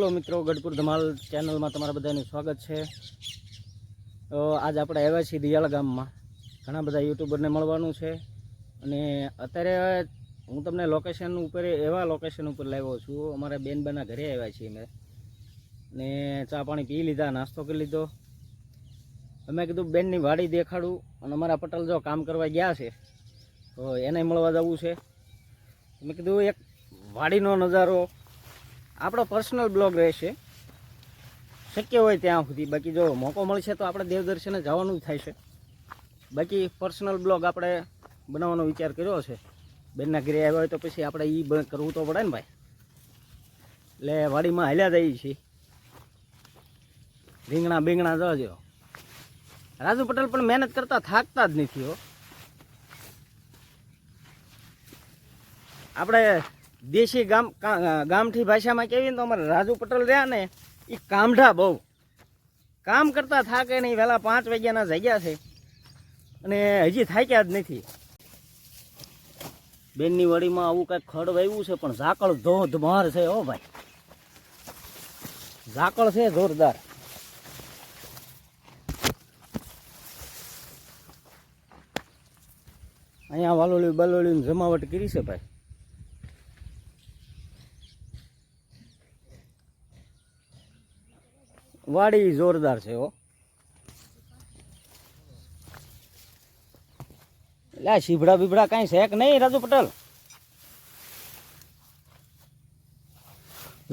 Hello મિત્રો, ગઢપુર ધમાલ ચેનલમાં તમારા બધાનું સ્વાગત છે. આજ આપણે આવ્યા છીએ દિયાળ ગામમાં. ઘણા બધા યુટ્યુબરને મળવાનું છે. અને અત્યારે હું તમને લોકેશન ઉપર, એવા લોકેશન ઉપર લાવ્યો છું. અમારા બેનબાના ઘરે આવ્યા છીએ અમે. ને ચા પાણી પી લીધા, નાસ્તો કરી લીધો. અમે કીધું, બેનની વાડી દેખાડું. અને અમારા પટેલ જો કામ કરવા ગયા છે, તો એને મળવા જવું છે. મેં કીધું, એક વાડીનો નજારો આપણો પર્સનલ બ્લોગ રહેશે. શક્ય હોય ત્યાં સુધી. બાકી જો મોકો મળશે તો આપણે દેવદર્શને જવાનું જ થાય છે. બાકી પર્સનલ બ્લોગ આપણે બનાવવાનો વિચાર કર્યો છે. બેનના ઘરે આવ્યા હોય તો પછી આપણે એ કરવું તો પડે ને ભાઈ. એટલે વાડીમાં હાલ્યા જઈએ છીએ. રીંગણા બીંગણા જજો રાજુ પટેલ પણ મહેનત કરતા થાકતા જ નથી હો. આપણે દેશી ગામ ગામઠી ભાષામાં કહેવી તો અમારે રાજુ પટેલ રહ્યા ને એ કામઢા બહુ. કામ કરતા થાકે નહીં વહેલા પાંચ વાગ્યાના જગ્યા છે. અને હજી થાક્યા જ નથી. બેનની વડીમાં આવું કંઈક ખડ વાવ્યું છે, પણ ઝાકળ ધોધમાર છે હો ભાઈ. ઝાકળ છે જોરદાર. અહીંયા વાલોળી બાલોળીની જમાવટ કરી છે ભાઈ. વાડી જોરદાર છે હો. એટલે શીભડા બીભડા કાંઈ છે કે નહીં, રાજુ પટેલ?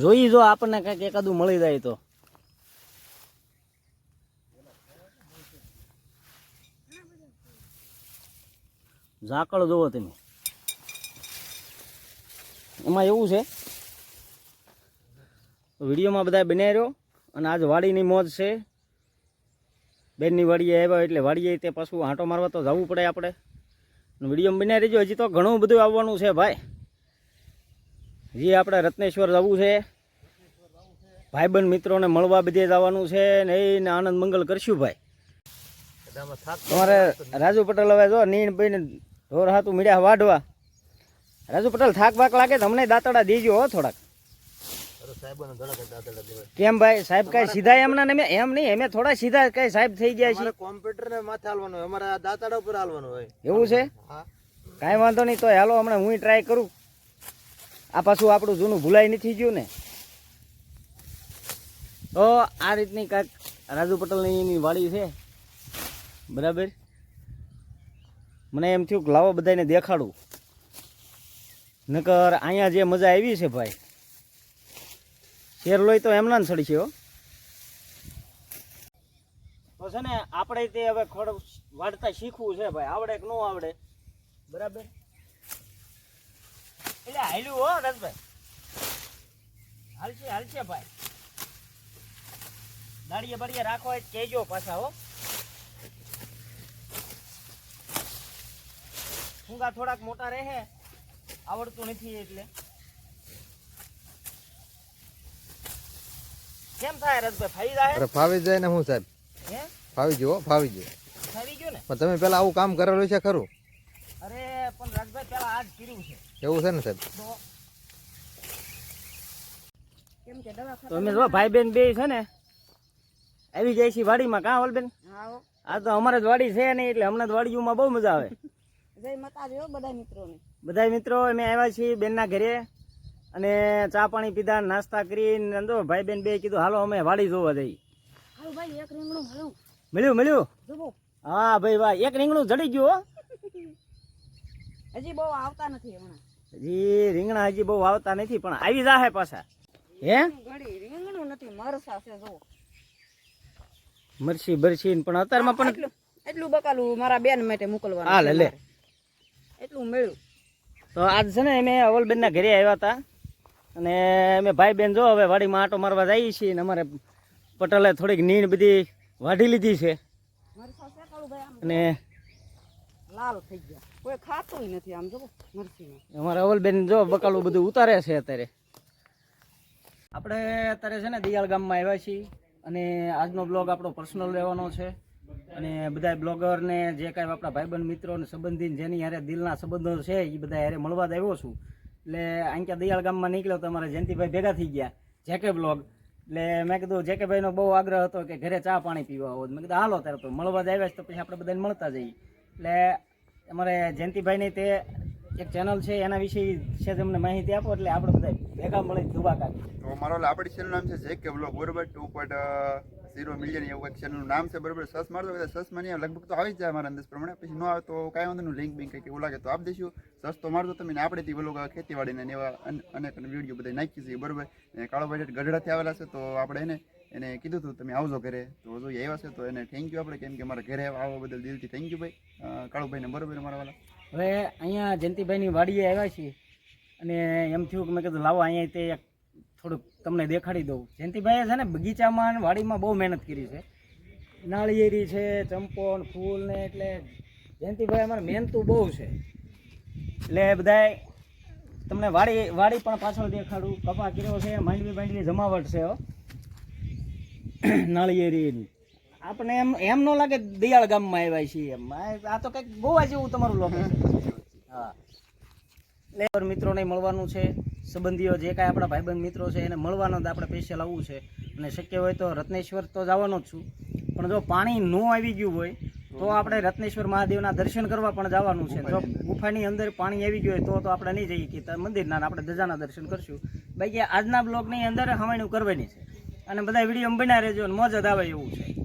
જોઈ જો આપણને કંઈક એકાદું મળી જાય તો. ઝાકળ જોવો તમે. એમાં એવું છે. વિડીયોમાં બધા બનાવી રહ્યો અને આજ વાડીની મોજ છે. બેનની વાડીએ આવ્યા એટલે વાડીએ તે પાછું આંટો મારવા તો જવું પડે આપણે. વીડિયો બનાવી રહેજો હજી તો ઘણું બધું આવવાનું છે ભાઈ. હજી આપણે રત્નેશ્વર જવું છે. ભાઈબંધ મિત્રોને મળવા બધે જવાનું છે ને એને આનંદ મંગલ કરશું ભાઈ. તમારે રાજુ પટેલ હવે જો નીણ ભાઈને ઢોર હાથું મીડ્યા વાઢવા. રાજુ પટેલ થાક બાક લાગે તમને દાંતડા દેજો હો થોડાક. કેમ ભાઈ? સાહેબ કઈ સીધા એમના ને એમ- એમ નહીં અમે થોડા સીધા કઈ સાહેબ થઈ ગયા છે કોમ્પ્યુટર ને માથે હાલવાનું હોય અમારા દાતાડા ઉપર હાલવાનું હોય. એવું છે? કાંઈ વાંધો નહીં તો હાલો હમણાં હું ટ્રાય કરું. આ પાછું આપણું જૂનું ભૂલાઈ નથી ગયું ને. તો આ રીતની કાંઈક રાજુ પટેલની એની વાડી છે. બરાબર? મને એમ થયું કે લાવો બધાને દેખાડું. નકર અહીંયા જે મજા આવી છે ભાઈ. શેર લોહી તો એમના સડી છે તો છે ને, આપણે તે હવે ખોડ વાળતા શીખવું છે ભાઈ. આવડે કે ન આવડે? બરાબર? એટલે હાલ્યું હો રસભાઈ હાલશે હાલશે ભાઈ. દાડીએ બાડીએ રાખો હોય કહેજો પાછા હો. ફૂંગા થોડાક મોટા રહે. આવડતું નથી એટલે. કેમ થાય રસભાઈ ફાવી જાય? અરે ફાવી જાય ને હું સાહેબ? હે? ફાવી ગયો ફાવી ગયો ફાવી ગયો ને? પણ તમે પેલા આવું કામ કરેલું છે ખરું? અરે પણ રાજભાઈ પેલા આજ કર્યું છે. એવું છે ને સાહેબ? તમે જો ભાઈ બેન બે છે ને આવી જાય છે વાડીમાં. કાં વલબેન આ તો અમારે જ વાડી છે નહીં એટલે હમણાં જ વાડીઓમાં બહુ મજા આવે. જય માતાજી હો બધા મિત્રોને. બધા મિત્રો અમે આવ્યા છીએ બેનના ઘરે. અને ચા પાણી પીધા નાસ્તા કરીને જો ભાઈ બેન બે કીધું હાલો અમે વાડી જોવા હાલો ભાઈ હાલો મળ્યું. મળ્યું હા ભાઈ વાહ એક રીંગણું જડી ગયું હજી બહુ આવતા નથી હજી રીંગણા હજી બહુ આવતા નથી પણ આવી જાહે પાછા. હે? રીંગણું નથી મરસા છે જો મરસી બરસી પણ અત્યારમાં પણ એટલું બકાલું મારા બેન માટે મોકલવાનું હા, છે લે, લે. એટલું મળ્યું. તો આજ છે ને અમે અવલબેનના ઘરે આવ્યા હતા. અને અમે ભાઈ બેન જો હવે વાડીમાં આટો મારવા જઈએ છીએ અને અમારે પટેલે થોડીક નીણ બધી વાઢી લીધી છે. અને લાલ થઈ ગયા. કોઈ ખાતું નથી આમ જુઓ મરસી અમારા અવલબેન જો બકાલું બધું ઉતારે છે અત્યારે. આપણે અત્યારે છે ને દિયાળ ગામમાં આવ્યા છીએ અને આજનો બ્લોગ આપણો પર્સનલ રહેવાનો છે. અને બધા બ્લોગરને જે કાંઈ આપણા ભાઈબંધ મિત્રો અને સંબંધી જેની હારે દિલના સંબંધો છે એ બધા હારે મળવા જ આવ્યો છું. એટલે અહીંયા દયાળ ગામમાં નીકળ્યો તો અમારા જયંતિભાઈ ભેગા થઈ ગયા, જેકે બ્લોગ. એટલે મેં કીધું જે કે ભાઈનો બહુ આગ્રહ હતો કે ઘરે ચા પાણી પીવા આવો મેં કીધું, હાલો ત્યારે તો મળવા જ આવ્યા છે તો પછી આપણે બધાને મળતા જઈએ. એટલે અમારે જયંતિભાઈની તે એક ચેનલ છે, એના વિશે છે તમને માહિતી આપો, એટલે આપણે બધા ભેગા મળી ધુબા કાઢી તો મારો આપણી ચેનલ નામ છે જે કે બ્લોગ, બરોબર? ટુ પોઈન્ટ ઝીરો મિલિયન એવું કંઈક ચેનલનું નામ છે, બરોબર સર્ચ મારતો કદાચ સર્ચમાં લગભગ તો આવી જ જાય મારા અંદાજ પ્રમાણે. પછી ન આવે તો કાંઈ વાંધો લિંક બિંક કંઈક એવું લાગે તો આપ દઈશું. સર્ચ તો મારતો તમે ને આપણે થી બ્લોગ ખેતીવાડીને એવા અન- અનેક વીડિયો બધા નાખી છે, બરોબર. અને બજેટ ગઢડાથી આવેલા છે, તો આપણે એને એને કીધું હતું તમે આવજો ઘરે. તો હજુ આવ્યા છે, તો એને થેન્ક યુ આપણે, કેમ કે મારા ઘરે આવવા બદલ દિલથી થેન્ક યુ ભાઈ. કાળુભાઈને બરોબર મારા વાલા. હવે અહીંયા જયંતિભાઈની વાડીએ આવ્યા છીએ. અને એમ થયું કે મેં કીધું લાવો અહીંયા તે થોડુંક તમને દેખાડી દઉં. જયંતિભાઈએ છે ને બગીચામાં અને વાડીમાં બહુ મહેનત કરી છે. નાળિયેરી છે ચંપો ફૂલ ને એટલે જયંતિભાઈ અમારે મહેનતું બહુ છે. એટલે બધાય તમને વાડી વાડી પણ પાછળ દેખાડું. કપા કર્યો છે, માંડવી માંડવી જમાવટ છે નાળિયેરીની નાળિયેરી આપણે એમ એમ ન લાગે દિયાળ ગામમાં આવ્યા છીએ એમ. આ તો કંઈક ગોવા જેવું તમારું લોકેશન હા. એટલે મિત્રોને મળવાનું છે. સંબંધીઓ જે કાંઈ આપણા ભાઈબંધ મિત્રો છે એને મળવાનો જ આપણે સ્પેશિયલ આવવું છે. અને શક્ય હોય તો રત્નેશ્વર તો જવાનો જ છું. પણ જો પાણી ન આવી ગયું હોય તો આપણે રત્નેશ્વર મહાદેવના દર્શન કરવા પણ જવાનું છે. જો ગુફાની અંદર. પાણી આવી ગયું હોય તો તો આપણે નહીં જઈએ કે મંદિરના આપણે ધજાના દર્શન કરશું. બાકી આજના બ્લોગની અંદર હવાણું કરવાની છે. અને બધા વીડિયો બન્યા રહેજો અને મોજ જ આવે એવું છે.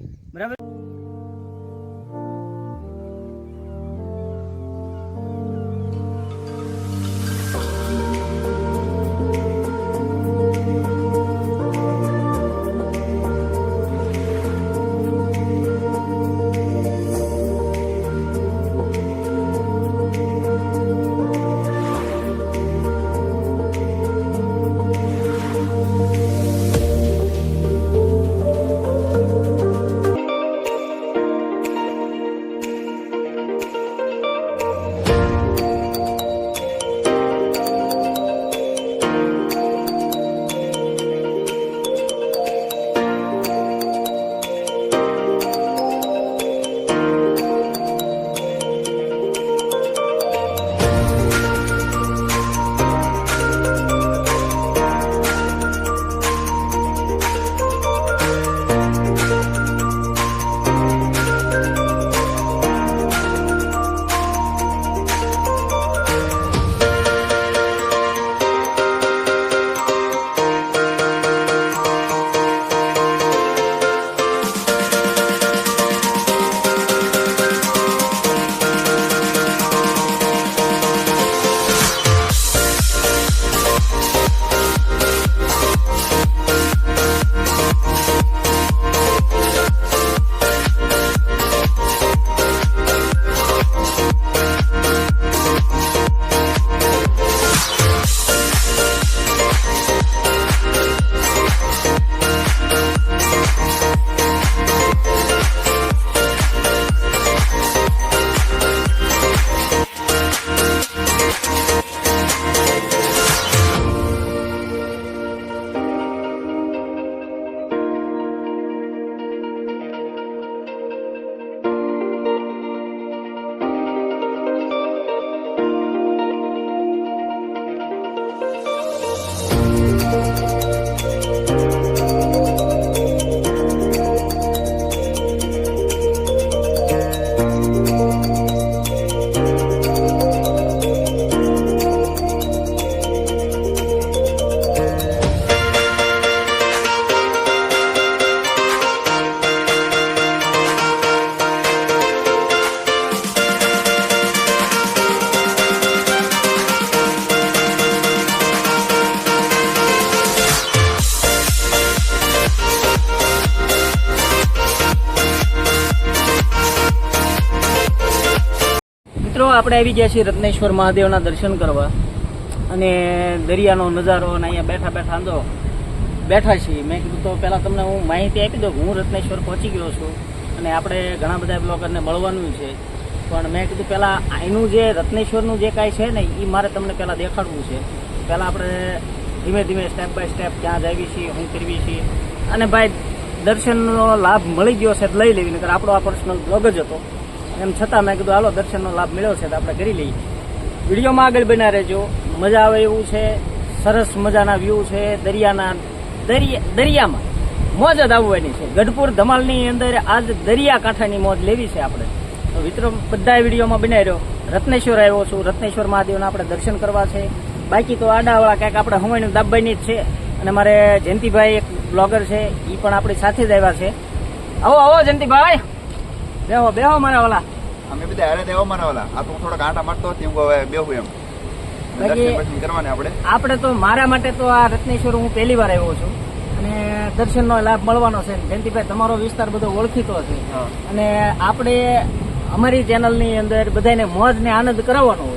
આપણે આવી ગયા છીએ રત્નેશ્વર મહાદેવના દર્શન કરવા. અને દરિયાનો નજારો અને અહીંયા બેઠા બેઠા આંધો બેઠા છીએ. મેં કીધું તો પહેલાં તમને હું માહિતી આપી દઉં હું રત્નેશ્વર પહોંચી ગયો છું અને આપણે ઘણા બધા બ્લોગરને મળવાનું છે. પણ મેં કીધું પહેલાં અહીંનું જે રત્નેશ્વરનું જે કાંઈ છે ને એ મારે તમને પહેલાં દેખાડવું છે. પહેલાં આપણે ધીમે ધીમે સ્ટેપ બાય સ્ટેપ ક્યાં જઈએ છીએ શું કરવી છીએ. અને ભાઈ, દર્શનનો લાભ મળી ગયો છે લઈ લેવી, નકર આપણો આ પર્સનલ બ્લોગ જ હતો. એમ છતાં મેં કીધું, હાલો, દર્શનનો લાભ મળ્યો છે તો આપણે કરી લઈએ. વિડીયોમાં આગળ બના રહેજો. મજા આવે એવું છે. સરસ મજાના વ્યૂ છે. દરિયાના દરિયા, દરિયામાં મોજ જ આવવાની છે. ગઢપુર ધમાલની અંદર આજ દરિયાકાંઠાની મોજ લેવી છે આપણે. તો મિત્રો બધા વિડીયોમાં બનાવી રહ્યો રત્નેશ્વર આવ્યો છું. રત્નેશ્વર મહાદેવના આપણે દર્શન કરવા છે. બાકી તો આડાવાળા ક્યાંક આપણે હવાઈનું દાબવાની જ છે. અને મારે જયંતિભાઈ એક બ્લોગર છે એ પણ આપણી સાથે જ આવ્યા છે. આવો આવો જયંતિભાઈ! બેહો બેહો મારા વાલા અમે બધા હારે દેવા મારા વાલા આ તું થોડો કાંટા મારતો હતી હું હવે બેહું એમ. દર્શન કરવાને આપણે. આપણે તો મારા માટે તો આ રત્નેશ્વર હું પહેલી વાર આવ્યો છું. અને દર્શનનો લાભ મળવાનો છે. જયંતિભાઈ તમારો વિસ્તાર બધો ઓળખીતો છે અને આપણે અમારી ચેનલની અંદર બધાને મોજ ને આનંદ કરાવવાનો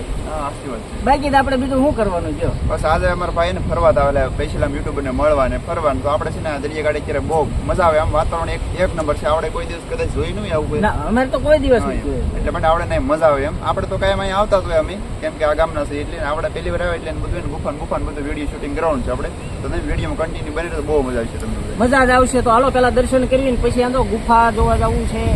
બાકી તો આપણે બીજું શું કરવાનું જો બસ આજે અમારા ભાઈને ફરવા હતા એટલે પૈસા યુટ્યુબર ને મળવા ને ફરવાનું. તો આપણે છે ને દરિયાગાડી અત્યારે બહુ મજા આવે. આમ વાતાવરણ એક એક નંબર છે. આપણે કોઈ દિવસ કદાચ જોઈ નહીં આવું કોઈ. અમારે તો કોઈ દિવસ નહીં એટલે માટે આપણે નહીં મજા આવે એમ. આપણે તો કાંઈ અહીંયા આવતા જ હોય અમે. કેમ કે આ ગામના છે એટલે આપણે પહેલી વાર આવે એટલે બધું ગુફાન ગુફાન બધું વીડિયો શૂટિંગ ગ્રાઉન્ડ છે આપણે. તો તમે વિડીયોમાં કન્ટિન્યુ બની તો બહુ મજા આવશે તમને મજા જ આવશે. તો હાલો પેલા દર્શન કરવી ને પછી આ તો ગુફા જોવા જવું છે.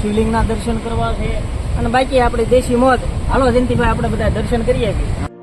શિવલિંગના દર્શન કરવા છે. અને બાકી આપણે દેશી મોજ. હાલો જયંતિભાઈ આપણે બધા દર્શન કરીએ છીએ.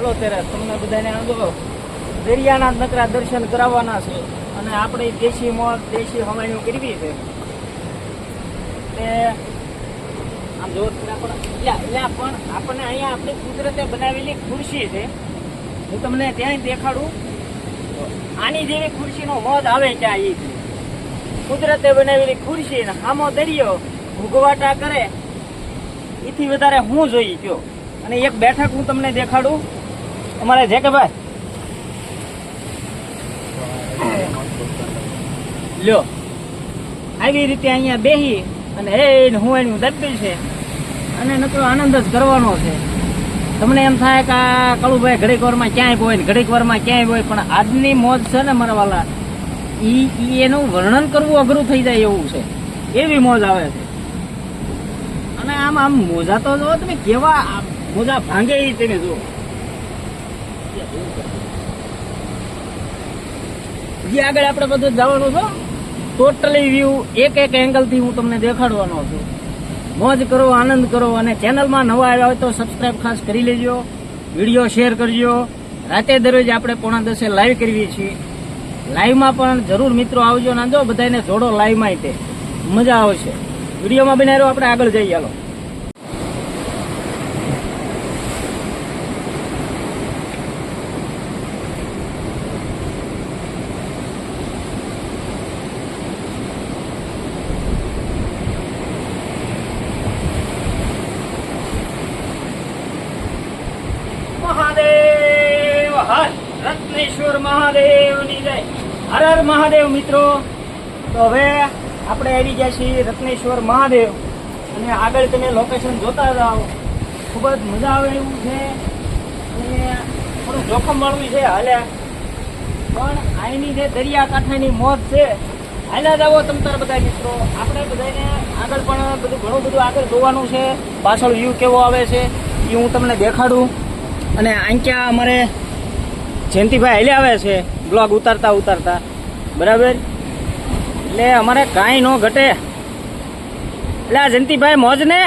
હાલો ત્યારે તમને બધાને અનુભવ. દરિયાના નકરા દર્શન કરાવવાના છે અને આપણે દેશી મોત, દેશી હવાઈનું કરવી છે. તે આમ જો પણ એટલે એટલે પણ આપણને અહીંયા આપણી કુદરતે બનાવેલી ખુરશી છે. હું તમને ત્યાં દેખાડું. આની જેવી ખુરશીનો વધ આવે ત્યાં એ કુદરતે બનાવેલી ખુરશી ને હામો દરિયો ભૂગવાટા કરે. એથી વધારે હું જોઈ ગયો. અને એક બેઠક હું તમને દેખાડું. અમારે છે કે ભાઈ? લ્યો. આવી રીતે અહીંયા બેહી અને હે હું એનું દબ્બી છે. અને નકરો આનંદ જ કરવાનો છે. તમને એમ થાય કે આ કળુભાઈ ઘડીક વારમાં ક્યાંય હોય ઘડીક વારમાં ક્યાંય હોય પણ આજની મોજ છે ને મારા વાલા, ઈ એનું વર્ણન કરવું અઘરું થઈ જાય એવું છે. એવી મોજ આવે છે. અને આમ આમ મોજા તો જો તમે કેવા મોજા ભાંગે ઈ તમે હજી આગળ આપણે બધું જવાનું છો ટોટલી વ્યૂ એક એક એંગલથી હું તમને દેખાડવાનો છું. મોજ કરો, આનંદ કરો અને ચેનલમાં નવા આવ્યા હોય તો સબસ્ક્રાઇબ ખાસ કરી લેજો. વીડિયો શેર કરજો. રાતે દરરોજ આપણે પોણા દસે લાઈવ કરીએ છીએ. લાઈવમાં પણ જરૂર મિત્રો આવજો ના જો બધાને જોડો લાઈવમાં તે. મજા આવશે. વિડીયોમાં બનાવ્યો આપણે આગળ જઈએ, હાલો મહાદેવ હર રત્નેશ્વર મહાદેવની જય. હર હર મહાદેવ મિત્રો. તો હવે આપણે આવી ગયા છીએ રત્નેશ્વર મહાદેવ. અને આગળ તમે લોકેશન જોતા જાઓ. ખૂબ જ મજા આવે એવું છે. અને થોડું જોખમ વાળું છે હાલે. પણ અહીંની જે દરિયાકાંઠાની મોત છે, હાલ્યા જાવો તમ તાર બધા મિત્રો. આપણે બધાને આગળ પણ બધું ઘણું બધું આગળ જોવાનું છે. પાછળ વ્યૂ કેવો આવે છે એ હું તમને દેખાડું. અને આંક્યા અમારે જયંતિભાઈ હાલે આવે છે બ્લોગ ઉતારતા ઉતારતા. બરાબર? એટલે અમારે કાંઈ ન ઘટે. એટલે આ જયંતિભાઈ મોજ ને